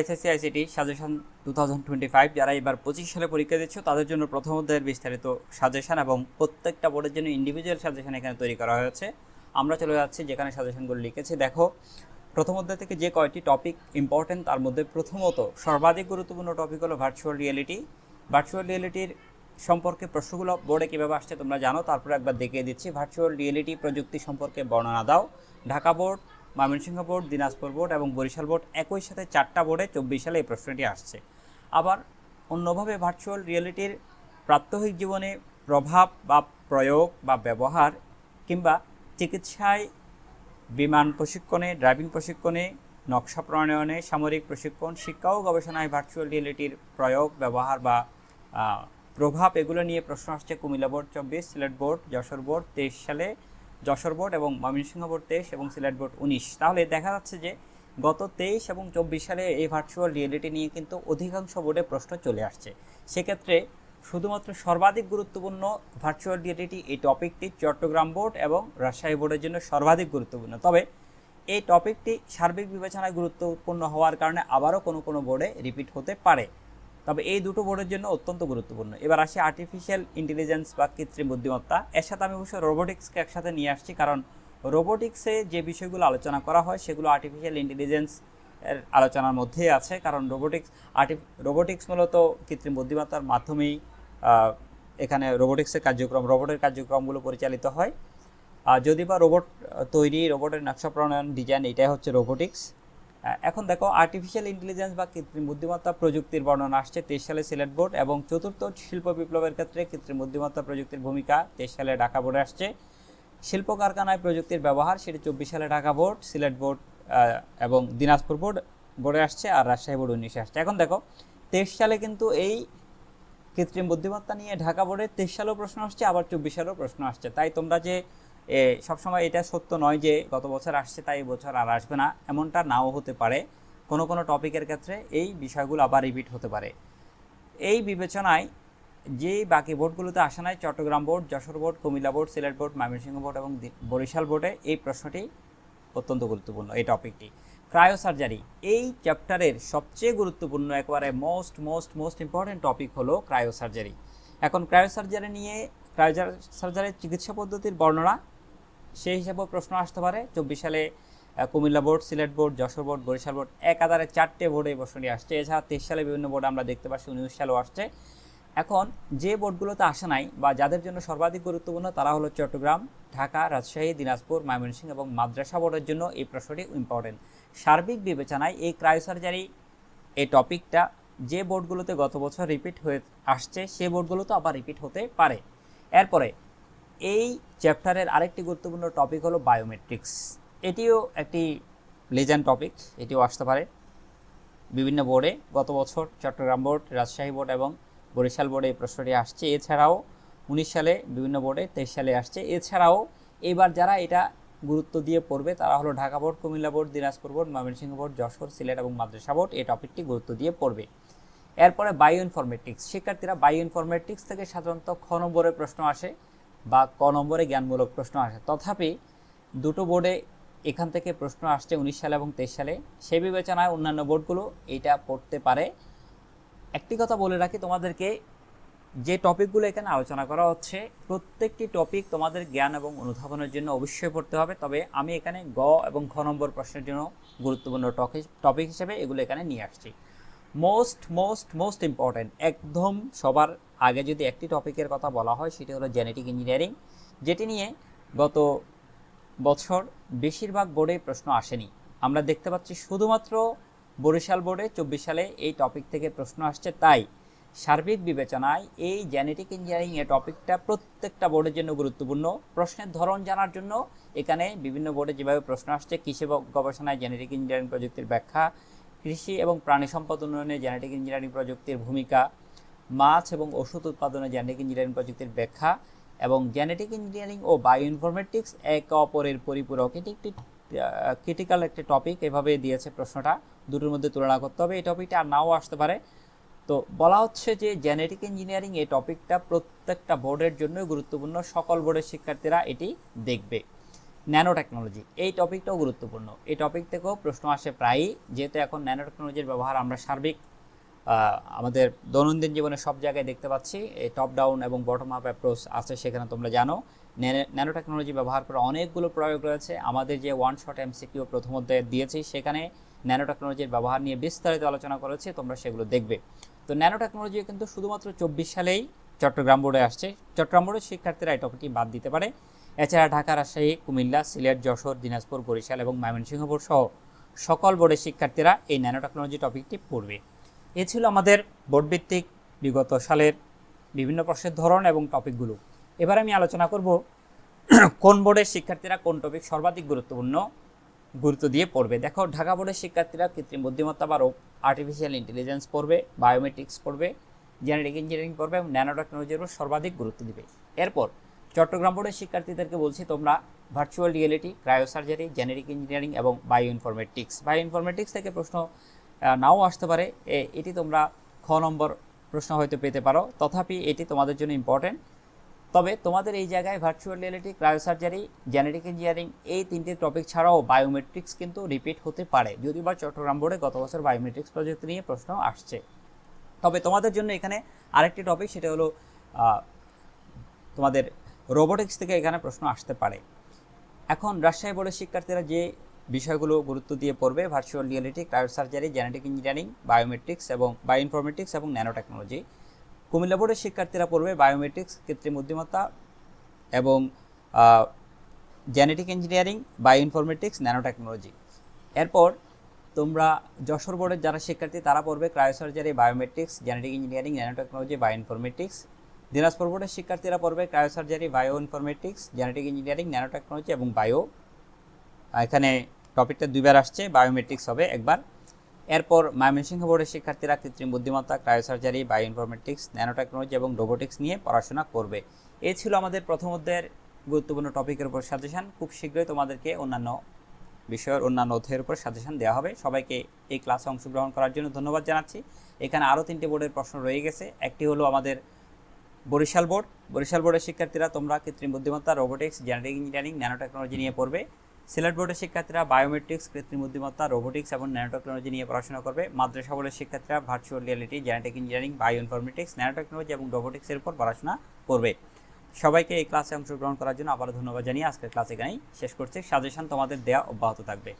SSC ICT suggestion two thousand twenty five যারা এবার পঁচিশ সালে পরীক্ষা দিচ্ছ, তাদের জন্য প্রথম অধ্যায়ের বিস্তারিত সাজেশন এবং প্রত্যেকটা বোর্ডের জন্য ইন্ডিভিজুয়াল সাজেশন এখানে তৈরি করা হয়েছে। আমরা চলে যাচ্ছি যেখানে সাজেশনগুলো লিখেছি। দেখো, প্রথম অধ্যায় থেকে যে কয়টি টপিক ইম্পর্টেন্ট তার মধ্যে প্রথমত সর্বাধিক গুরুত্বপূর্ণ টপিক হলো ভার্চুয়াল রিয়েলিটি ভার্চুয়াল রিয়েলিটির সম্পর্কে প্রশ্নগুলো বোর্ডে কীভাবে আসছে তোমরা জানো, তারপরে একবার দেখিয়ে দিচ্ছি। ভার্চুয়াল রিয়েলিটি প্রযুক্তি সম্পর্কে বর্ণনা দাও। Dhaka board Mymensingh board, Dinajpur board এবং বরিশাল বোর্ড একই সাথে চারটা বোর্ডে চব্বিশ সালে এই প্রশ্নটি আসছে। আবার অন্যভাবে ভার্চুয়াল রিয়েলিটির প্রাত্যহিক জীবনে প্রভাব বা প্রয়োগ বা ব্যবহার কিংবা চিকিৎসায় বিমান প্রশিক্ষণে ড্রাইভিং প্রশিক্ষণে, নকশা প্রণয়নে, সামরিক প্রশিক্ষণ, শিক্ষা ও গবেষণায় ভার্চুয়াল রিয়েলিটির প্রয়োগ, ব্যবহার বা প্রভাব এগুলো নিয়ে প্রশ্ন আসছে কুমিল্লা বোর্ড চব্বিশ, সিলেট বোর্ড, যশোর বোর্ড তেইশ সালে যশোর বোর্ড এবং ময়মনসিংহ বোর্ড তেইশ এবং সিলেট বোর্ড উনিশ। তাহলে দেখা যাচ্ছে যে গত তেইশ এবং চব্বিশ সালে এই ভার্চুয়াল রিয়েলিটি নিয়ে কিন্তু অধিকাংশ বোর্ডে প্রশ্ন চলে আসছে। সেক্ষেত্রে শুধুমাত্র সর্বাধিক গুরুত্বপূর্ণ ভার্চুয়াল রিয়েলিটি এই টপিকটি চট্টগ্রাম বোর্ড এবং রাজশাহী বোর্ডের জন্য সর্বাধিক গুরুত্বপূর্ণ। তবে এই টপিকটি সার্বিক বিবেচনায় গুরুত্বপূর্ণ হওয়ার কারণে আবারও কোনো কোনো বোর্ডে রিপিট হতে পারে। তবে এই দুটো বোর্ডের জন্য অত্যন্ত গুরুত্বপূর্ণ। এবার আসি আর্টিফিশিয়াল ইন্টেলিজেন্স বা কৃত্রিম বুদ্ধিমত্তা। এর সাথে আমি অবশ্য রোবোটিক্সকে একসাথে নিয়ে আসছি কারণ রোবোটিক্সে যে বিষয়গুলো আলোচনা করা হয় সেগুলো আর্টিফিশিয়াল ইন্টেলিজেন্স এর আলোচনার মধ্যেই আছে। কারণ রোবোটিক্স আর্টি রোবোটিক্স মূলত কৃত্রিম বুদ্ধিমত্তার মাধ্যমেই এখানে রোবোটিক্সের কার্যক্রম রোবটের কার্যক্রমগুলো পরিচালিত হয়। আর যদি বা রোবট তৈরি রোবটের নকশা প্রণয়ন ডিজাইন এটাই হচ্ছে রোবোটিক্স এখন দেখো আর্টিফিশিয়াল ইন্টেলিজেন্স বা কৃত্রিম বুদ্ধিমত্তা প্রযুক্তির বর্ণনা আসছে তেইশ সালে সিলেট বোর্ড এবং চতুর্থ শিল্প বিপ্লবের ক্ষেত্রে কৃত্রিম বুদ্ধিমত্তা প্রযুক্তির ভূমিকা তেইশ সালে ঢাকা বোর্ডে আসছে। শিল্প কারখানায় প্রযুক্তির ব্যবহার, সেটি চব্বিশ সালে ঢাকা বোর্ড, সিলেট বোর্ড এবং দিনাজপুর বোর্ড, বোর্ডে আসছে আর রাজশাহী বোর্ড উনিশে আসছে। এখন দেখো, তেইশ সালে কিন্তু এই কৃত্রিম বুদ্ধিমত্তা নিয়ে ঢাকা বোর্ডে তেইশ সালেও প্রশ্ন আসছে, আবার চব্বিশ সালেও প্রশ্ন আসছে। তাই তোমরা যে সবসময় এটা সত্য নয় যে গত বছর আসছে, তাই বছর আর আসবে না। এমনটা নাও হতে পারে। কোনো কোনো টপিকের ক্ষেত্রে এই বিষয়গুলো আবার রিপিট হতে পারে। এই বিবেচনায় যে বাকি বোর্ডগুলোতে আসা নাই, Chittagong board Jessore board Comilla board Sylhet board Mymensingh board এবং বরিশাল বোর্ডে এই প্রশ্নটি অত্যন্ত গুরুত্বপূর্ণ, এই টপিকটি। ক্রায়োসার্জারি, এই চ্যাপ্টারের সবচেয়ে গুরুত্বপূর্ণ একবারে most most most important topic হলো ক্রায়োসার্জারি। এখন ক্রায়োসার্জারি নিয়ে, ক্রায়োসার্জারির চিকিৎসা পদ্ধতির বর্ণনা সেই হিসাবেও প্রশ্ন আসতে পারে। চব্বিশ সালে Comilla board, Sylhet board, Jessore board, Barishal board একাধারে চারটে বোর্ডে এই প্রশ্নটি আসছে। এছাড়া তেইশ সালে বিভিন্ন বোর্ড আমরা দেখতে পাচ্ছি, উনিশ সালেও আসছে। এখন যে বোর্ডগুলোতে আসে নাই বা যাদের জন্য সর্বাধিক গুরুত্বপূর্ণ তারা হলো চট্টগ্রাম, ঢাকা, রাজশাহী, দিনাজপুর, ময়মনসিংহ এবং মাদ্রাসা বোর্ডের জন্য এই প্রশ্নটি ইম্পর্টেন্ট সার্বিক বিবেচনায় এই ক্রায়োসার্জারি এই টপিকটা যে বোর্ডগুলোতে গত বছর রিপিট হয়ে আসছে, সে বোর্ডগুলোতে আবার রিপিট হতে পারে। এরপরে এই চ্যাপ্টারের আরেকটি গুরুত্বপূর্ণ টপিক হলো বায়োমেট্রিক্স এটিও একটি লেজেন্ড টপিক এটিও আসতে পারে। বিভিন্ন বোর্ডে গত বছর চট্টগ্রাম বোর্ড রাজশাহী বোর্ড এবং বরিশাল বোর্ডে এই প্রশ্নটি আসছে। এছাড়াও উনিশ সালে বিভিন্ন বোর্ডে তেইশ সালে আসছে। এছাড়াও এবার যারা এটা গুরুত্ব দিয়ে পড়বে, তারা হলো Dhaka board Comilla board Dinajpur board Mymensingh board Jessore, Sylhet এবং মাদ্রাসা বোর্ড এই টপিকটি গুরুত্ব দিয়ে পড়বে। এরপরে বায়ো ইনফরমেটিক্স শিক্ষার্থীরা বায়ো ইনফরমেটিক্স থেকে সাধারণত খ নম্বরে প্রশ্ন আসে। বা ক নম্বরে জ্ঞানমূলক প্রশ্ন আসে। তথাপি দুটো বোর্ডে এখান থেকে প্রশ্ন আসছে উনিশ সালে এবং তেইশ সালে। সে বিবেচনায় অন্যান্য বোর্ডগুলো এইটা পড়তে পারে। একটি কথা বলে রাখি, তোমাদেরকে যে টপিকগুলো এখানে আলোচনা করা হচ্ছে, প্রত্যেকটি টপিক তোমাদের জ্ঞান এবং অনুধাবনের জন্য অবশ্যই পড়তে হবে। তবে আমি এখানে গ এবং খ নম্বর প্রশ্নের জন্য গুরুত্বপূর্ণ টপিক হিসেবে এগুলো এখানে নিয়ে আসছি। মোস্ট মোস্ট মোস্ট ইম্পর্ট্যান্ট একদম সবার আগে যদি একটি টপিকের কথা বলা হয়, সেটি হলো জেনেটিক ইঞ্জিনিয়ারিং যেটি নিয়ে গত বছর বেশিরভাগ বোর্ডে প্রশ্ন আসেনি। আমরা দেখতে পাচ্ছি শুধুমাত্র বরিশাল বোর্ডে চব্বিশ সালে এই টপিক থেকে প্রশ্ন আসছে, তাই সার্বিক বিবেচনায় এই জেনেটিক ইঞ্জিনিয়ারিং এ টপিকটা প্রত্যেকটা বোর্ডের জন্য গুরুত্বপূর্ণ। প্রশ্নের ধরন জানার জন্য এখানে বিভিন্ন বোর্ডে যেভাবে প্রশ্ন আসছে, কৃষি গবেষণায় জেনেটিক ইঞ্জিনিয়ারিং প্রযুক্তির ব্যাখ্যা কৃষি এবং প্রাণী সম্পদ উন্নয়নে জেনেটিক ইঞ্জিনিয়ারিং প্রযুক্তির ভূমিকা, মাছ এবং ওষুধ উৎপাদনে জেনেটিক ইঞ্জিনিয়ারিং প্রযুক্তির ব্যাখ্যা এবং জেনেটিক ইঞ্জিনিয়ারিং ও বায়ো ইনফরমেটিক্স একে অপরের পরিপূরক। এটি একটি ক্রিটিক্যাল একটি টপিক এভাবে দিয়েছে প্রশ্নটা। দুটোর মধ্যে তুলনা করতে হবে। এই টপিকটা আর নাও আসতে পারে। তো বলা হচ্ছে যে জেনেটিক ইঞ্জিনিয়ারিং এই টপিকটা প্রত্যেকটা বোর্ডের জন্যই গুরুত্বপূর্ণ। সকল বোর্ডের শিক্ষার্থীরা এটি দেখবে। ন্যানো টেকনোলজি এই টপিকটাও গুরুত্বপূর্ণ। এই টপিক থেকেও প্রশ্ন আসে প্রায়ই, যেহেতু এখন ন্যানো টেকনোলজির ব্যবহার আমরা সার্বিক আমাদের দৈনন্দিন জীবনে সব জায়গায় দেখতে পাচ্ছি এই টপ ডাউন এবং বটম আপ অ্যাপ্রোচ আছে সেখানে তোমরা জানো। ন্যানো টেকনোলজি ব্যবহার করে অনেকগুলো প্রয়োগ রয়েছে। আমাদের যে ওয়ান শট এমসিকিউ প্রথম অধ্যায়ে দিয়েছি, সেখানে ন্যানো টেকনোলজির ব্যবহার নিয়ে বিস্তারিত আলোচনা করেছি, তোমরা সেগুলো দেখবে। তো ন্যানো টেকনোলজি কিন্তু শুধুমাত্র চব্বিশ সালেই চট্টগ্রাম বোর্ডে আসছে। চট্টগ্রাম বোর্ডের শিক্ষার্থীরা এই টপিকটি বাদ দিতে পারে। এছাড়া ঢাকা, রাজশাহী, কুমিল্লা, সিলেট, যশোর, দিনাজপুর, বরিশাল এবং ময়মনসিংহ বোর্ড সহ সকল বোর্ডের শিক্ষার্থীরা এই ন্যানো টেকনোলজি টপিকটি পড়বে। এ ছিল আমাদের বোর্ডভিত্তিক বিগত সালের বিভিন্ন প্রশ্নের ধরন এবং টপিকগুলো। এবার আমি আলোচনা করব কোন বোর্ডের শিক্ষার্থীরা কোন টপিক সর্বাধিক গুরুত্বপূর্ণ গুরুত্ব দিয়ে পড়বে। দেখো, ঢাকা বোর্ডের শিক্ষার্থীরা কৃত্রিম বুদ্ধিমত্তা বা আর্টিফিশিয়াল ইন্টেলিজেন্স পড়বে বায়োমেট্রিক্স পড়বে জেনেটিক ইঞ্জিনিয়ারিং পড়বে এবং ন্যানো টেকনোলজির উপর সর্বাধিক গুরুত্ব দিবে। এরপর চট্টগ্রাম বোর্ডের শিক্ষার্থীদেরকে বলছি, তোমরা virtual reality cryosurgery genetic engineering এবং বায়ো ইনফরমেটিক্স বায়ো ইনফরমেটিক্স থেকে প্রশ্ন নাও আসতে পারে। এটি তোমরা খ নম্বর প্রশ্ন হয়তো পেতে পারো। তথাপি এটি তোমাদের জন্য ইম্পর্টেন্ট তবে তোমাদের এই জায়গায় virtual reality cryosurgery genetic engineering এই তিনটি টপিক ছাড়াও বায়োমেট্রিক্স কিন্তু রিপিট হতে পারে। যদিও বা চট্টগ্রাম বোর্ডে গত বছর বায়োমেট্রিক্স প্রজেক্ট নিয়ে প্রশ্ন আসছে। তবে তোমাদের জন্য এখানে আরেকটি টপিক সেটা হলো তোমাদের রোবোটিক্স থেকে এখানে প্রশ্ন আসতে পারে। এখন রাজশাহী বোর্ডের শিক্ষার্থীরা যে বিষয়গুলো গুরুত্ব দিয়ে পড়বে virtual reality cryosurgery genetic engineering biometrics এবং বায়োইনফরমেটিক্স এবং ন্যানো টেকনোলজি কুমিল্লা বোর্ডের শিক্ষার্থীরা পড়বে বায়োমেট্রিক্স কৃত্রিম বুদ্ধিমত্তা এবং genetic engineering bioinformatics nano technology এরপর তোমরা যশোর বোর্ডের যারা শিক্ষার্থী, তারা পড়বে cryosurgery biometrics genetic engineering nanotechnology bioinformatics Dinajpur বোর্ডের শিক্ষার্থীরা পড়বে cryosurgery bioinformatics genetic engineering nanotechnology এবং বায়ো। এখানে টপিকটা দুইবার আসছে, বায়োমেট্রিক্স হবে একবার। এরপর ময়মনসিংহ বোর্ডের শিক্ষার্থীরা কৃত্রিম বুদ্ধিমত্তা, cryosurgery bioinformatics nano technology এবং রোবোটিক্স নিয়ে পড়াশোনা করবে। এই ছিল আমাদের প্রথম অধ্যায়ের গুরুত্বপূর্ণ টপিকের উপর সাজেশান। খুব শীঘ্রই তোমাদেরকে অন্যান্য বিষয়ের অন্যান্য অধ্যায়ের উপর সাজেশান দেওয়া হবে। সবাইকে এই ক্লাসে অংশগ্রহণ করার জন্য ধন্যবাদ জানাচ্ছি। এখানে আরও তিনটি বোর্ডের প্রশ্ন রয়ে গেছে। একটি হলো আমাদের বরিশাল বোর্ড। বরিশাল বোর্ডের শিক্ষার্থীরা তোমরা কৃত্রিম বুদ্ধিমত্তা, robotics genetic engineering nano technology নিয়ে পড়বে। সিলেট বোর্ডের শিক্ষার্থীরা বায়োমেট্রিক্স, কৃত্রিম বুদ্ধিমত্তা, রোবোটিক্স এবং ন্যানো টেকনোলজি নিয়ে পড়াশোনা করবে। মাদ্রাসা বোর্ডের শিক্ষার্থীরা virtual reality genetic engineering bioinformatics nanotechnology এবং রোবোটিক্সের উপর পড়াশোনা করবে। সবাইকে এই ক্লাসে অংশগ্রহণ করার জন্য আবারও ধন্যবাদ জানিয়ে আজকের ক্লাস এখানেই শেষ করছি। সাজেশন তোমাদের দেওয়া অব্যাহত থাকবে।